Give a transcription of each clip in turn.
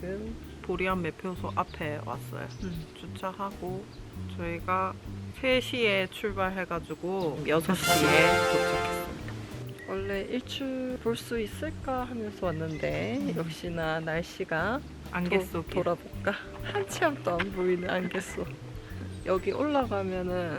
지금 보리안 매표소 앞에 왔어요. 주차하고 저희가 3시에 출발해가지고 6시에 도착했습니다. 원래 일출 볼 수 있을까 하면서 왔는데 역시나 날씨가 안개 도- 속에 돌아볼까? 한치 앞도 안 보이는 안개 속. 여기 올라가면은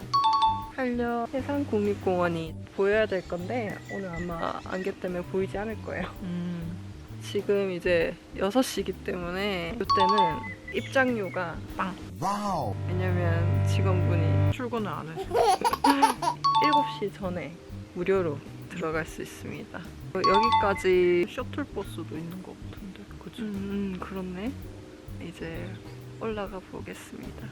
한려 해상국립공원이 보여야 될 건데 오늘 아마 안개 때문에 보이지 않을 거예요. 음. 지금 이제 6시기 때문에 이때는 입장료가 빵. Wow. 왜냐면 직원분이 출근을 안 해서 7시 전에 무료로 들어갈 수 있습니다. 어, 여기까지 셔틀버스도 있는 것 같은데 그죠? 음, 그렇네. 이제 올라가 보겠습니다.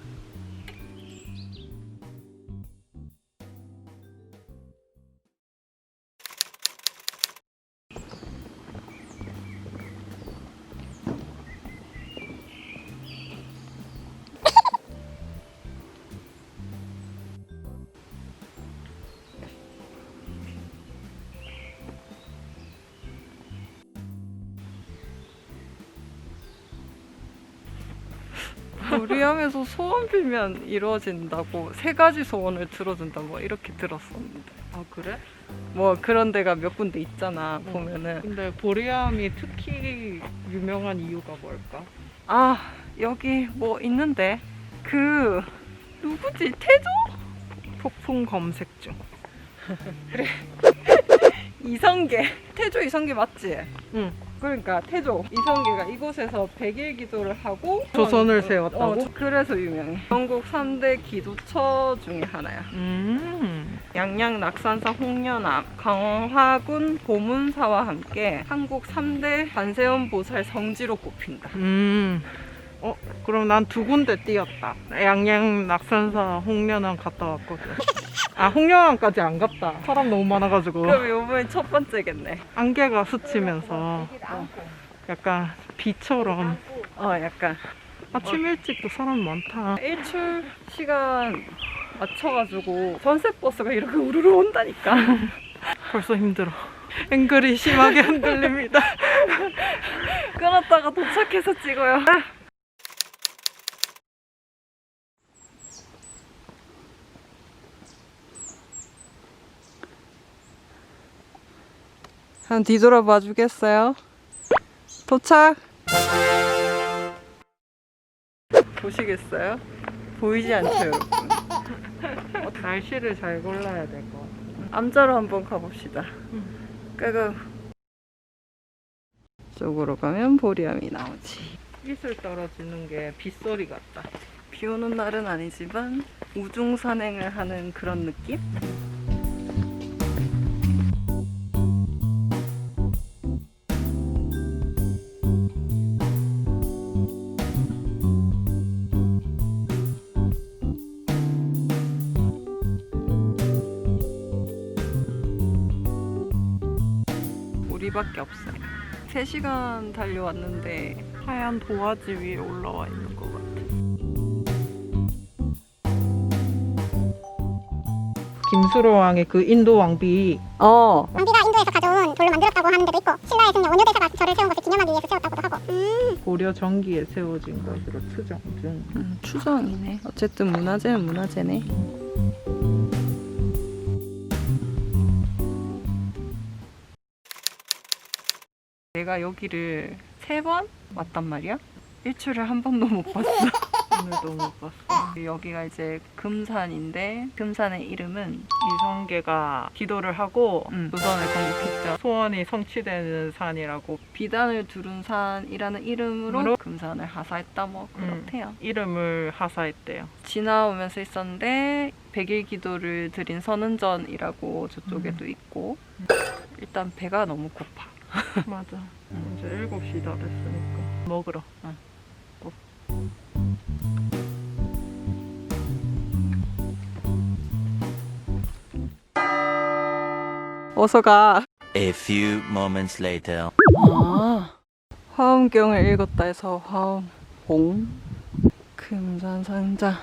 우리 하면서 소원 빌면 이루어진다고 세 가지 소원을 들어준다 뭐 이렇게 들었었는데 아 그래? 뭐 그런 데가 몇 군데 있잖아 어. 보면은 근데 보리암이 특히 유명한 이유가 뭘까? 아 여기 뭐 있는데 그 누구지 태조 폭풍 검색 중. 이성계 태조 이성계 맞지? 응. 그러니까 태조 이성계가 이곳에서 백일 기도를 하고 조선을 어, 세웠다고? 어, 그래서 유명해 전국 3대 기도처 중에 하나야 음. 양양 낙산사 홍련암, 강화군 보문사와 함께 한국 3대 관세음 보살 성지로 꼽힌다. 음. 어, 그럼 난 두 군데 뛰었다. 양양 낙산사 홍련암 갔다 왔거든. 아, 홍련암까지 안 갔다. 사람 너무 많아가지고. 그럼 요번에 첫 번째겠네. 안개가 스치면서 약간 비처럼 어, 약간 아침 일찍도 사람 많다. 일출 시간 맞춰가지고 전세 버스가 이렇게 우르르 온다니까. 벌써 힘들어. 앵글이 심하게 흔들립니다. 끊었다가 도착해서 찍어요. 한 뒤돌아봐 주겠어요? 도착! 보시겠어요? 보이지 않죠, 여러분? 어, 날씨를 잘 골라야 될 것 같아. 암자로 한번 가봅시다. 끄고 쪽으로 가면 보리암이 나오지. 이슬 떨어지는 게 빗소리 같다. 비 오는 날은 아니지만 우중 산행을 하는 그런 느낌? 우리밖에 없어요. 3시간 달려왔는데 하얀 도화지 위에 올라와 있는 것 같아. 김수로 왕의 그 인도 왕비 어 왕비가 인도에서 가져온 돌로 만들었다고 하는 데도 있고 신라의 승려 원효대사가 절을 세운 것을 기념하기 위해서 세웠다고도 하고 음 고려 정기에 세워진 것으로 추정 중. 음, 추정이네. 어쨌든 문화재는 문화재네. 내가 여기를 세 번 왔단 말이야. 일출을 한 번도 못 봤어. 오늘도 못 봤어. 여기가 이제 금산인데 금산의 이름은 이성계가 기도를 하고 음. 조선을 건국했죠. 소원이 성취되는 산이라고 비단을 두른 산이라는 이름으로 으로? 금산을 하사했다 뭐 음. 그렇대요. 이름을 하사했대요. 지나오면서 있었는데 백일 기도를 드린 선은전이라고 저쪽에도 있고 일단 배가 너무 고파. 맞아. 이제 7시 다 됐으니까. 먹으러. 응. 고. 어서 가. A few moments later. 아, 화엄경을 읽었다 해서 화엄 봉 금산상자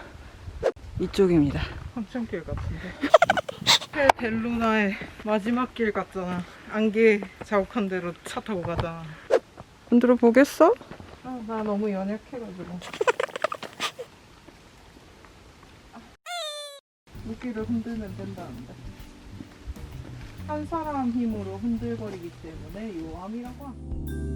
이쪽입니다. 한참길 같은데. 벨루나의 마지막 길 같잖아. 안개 자욱한 대로 차 타고 가잖아. 흔들어 보겠어? 아, 나 너무 연약해가지고. 무기를 흔들면 된다는데. 한 사람 힘으로 흔들거리기 때문에 요암이라고 합니다.